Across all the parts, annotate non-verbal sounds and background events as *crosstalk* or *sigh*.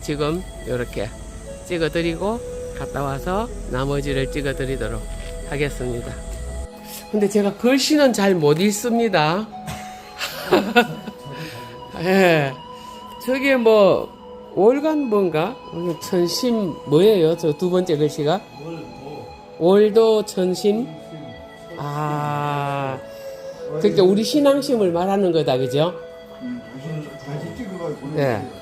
지금 이렇게 찍어드리고 갔다 와서 나머지를 찍어드리도록 하겠습니다. 근데 제가 글씨는 잘 못 읽습니다. *laughs* 예. 저게 뭐 월간 뭔가 천심 뭐예요? 저 두 번째 글씨가 월도 천심. 아, 그러니까 우리 신앙심을 말하는 거다, 그죠? 우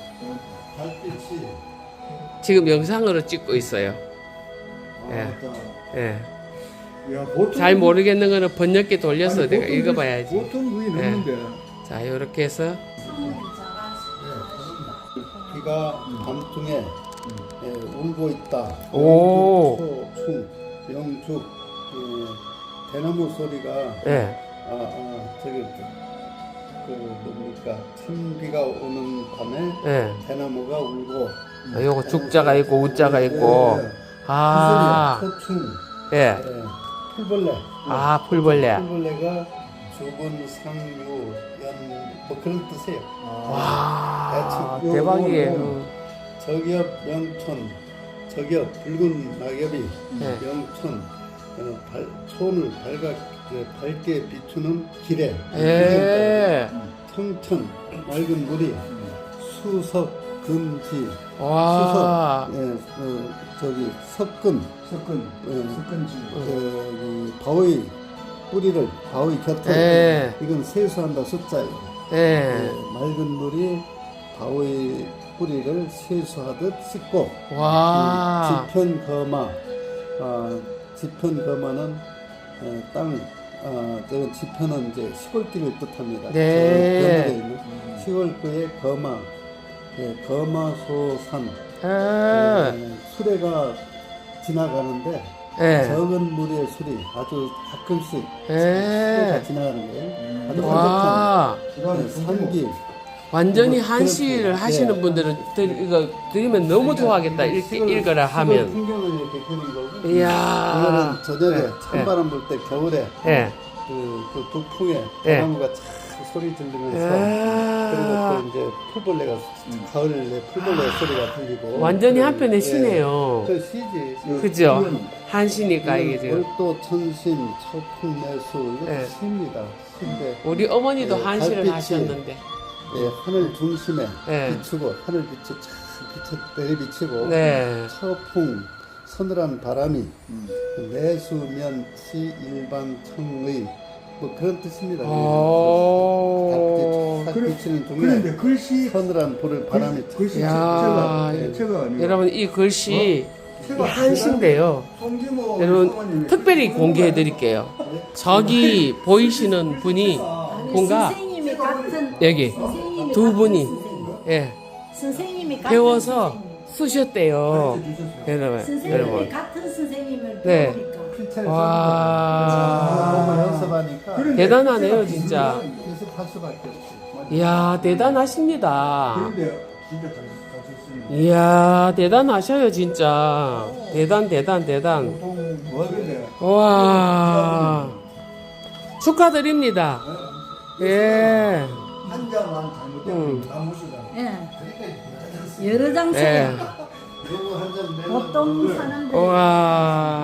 지금 영상으로 찍고 있어요. 아, 예. 예. 야, 보통 잘 모르겠는 거는 번역기 돌려서 아니, 내가 보통 읽어봐야지. 그- 보통 그게 예. 넘는데 자, 이렇게 해서 비가 밤중에 예, 울고 있다. 오. 초충 영죽 예, 대나무 소리가 예. 아, 아 저기 그 뭡니까 찬비가 오는 밤에 예. 대나무가 울고 아, 요거 죽자가 있고 우자가 있고. 예, 아. 초충 예. 예, 풀벌레 아, 풀벌레. 풀벌레가 죽은 상류 연뭐 그런 뜻이에요. 와, 요- 대박이에요. 요거는 저기업 명촌 저기업 붉은 낙엽이 어, 발, 손을 밝아 그 밝게 비추는 길에 예. 청천 맑은 물이 수석 금지 와. 수석 예, 어, 저기 석근 석근 예, 석근지 저기 바위 뿌리를 바위 곁에 예. 이건 세수한다 숫자예요. 예. 예, 맑은 물이 바위 뿌리를 세수하듯 씻고 와. 지편 거마 아, 지편 거마는 어, 땅 아, 저건 지편은 이제 시골길을 뜻합니다. 네. 저 있는 시골교의 거마 예, 거마소산 예. 예, 수레가 지나가는데 예. 적은 물의 술이 아주 가끔씩 예. 수레가 지나가는 거예요. 아주 와. 한적한 예, 산길 완전히 뭐, 한시를. 하시는 예. 분들은 들, 이거 들으면 너무 좋아하겠다. 읽, 시골- 읽어라 시골 하면. 풍경을 이렇게 그린 거고 이야. 저녁에 예, 찬바람 불 때 겨울에 예. 그, 그 북풍에 예. 대나무가 촥 소리 들리면서 예. 그리고 또 이제 풀벌레가 가을에 풀벌레 소리가 들리고 완전히 그, 한편에 예. 쉬네요. 그 시지 시. 그죠? 한시니까 이게 지금. 월도 천신 초풍내수 이것도 예. 시입니다 시인데 우리 어머니도 예, 한시를 달빛이- 하셨는데. 예, 하늘 중심에 예. 비추고 하늘 빛이 쫙 비쳐 내리비치고 네. 서풍 서늘한 바람이 내수면치 일반 청의 뭐 그런 뜻입니다. 오. 달 비치는 중에 그런데 글씨 서늘한 불을 바람이 글씨 야. 제가 제가 여러분 이 글씨 제가 이. 송기모 여러분 특별히 공개해 드릴게요. 저기 보이시는 분이 뭔가 선생님이 같은 여기 선생님이 두 같은 분이 선생님. 예 선생님이 같은 배워서 선생님. 쓰셨대요. 여러분 선생님이 여러분 같은 선생님을 네. 배우니까 필체를 와 연습하니까 대단하네요 진짜. 연습할 수밖에 없지. 이야 대단하십니다. 그런데 진짜 잘 가셨으니 이야 대단하셔요 진짜. 대단 대단 대단. 보통 뭐와 축하드립니다. 예. 한 장만 잘못되면 음. 다 무시다 예. 여러 장 써요. 예. 요거 한잔 내면 보통 사람들 와.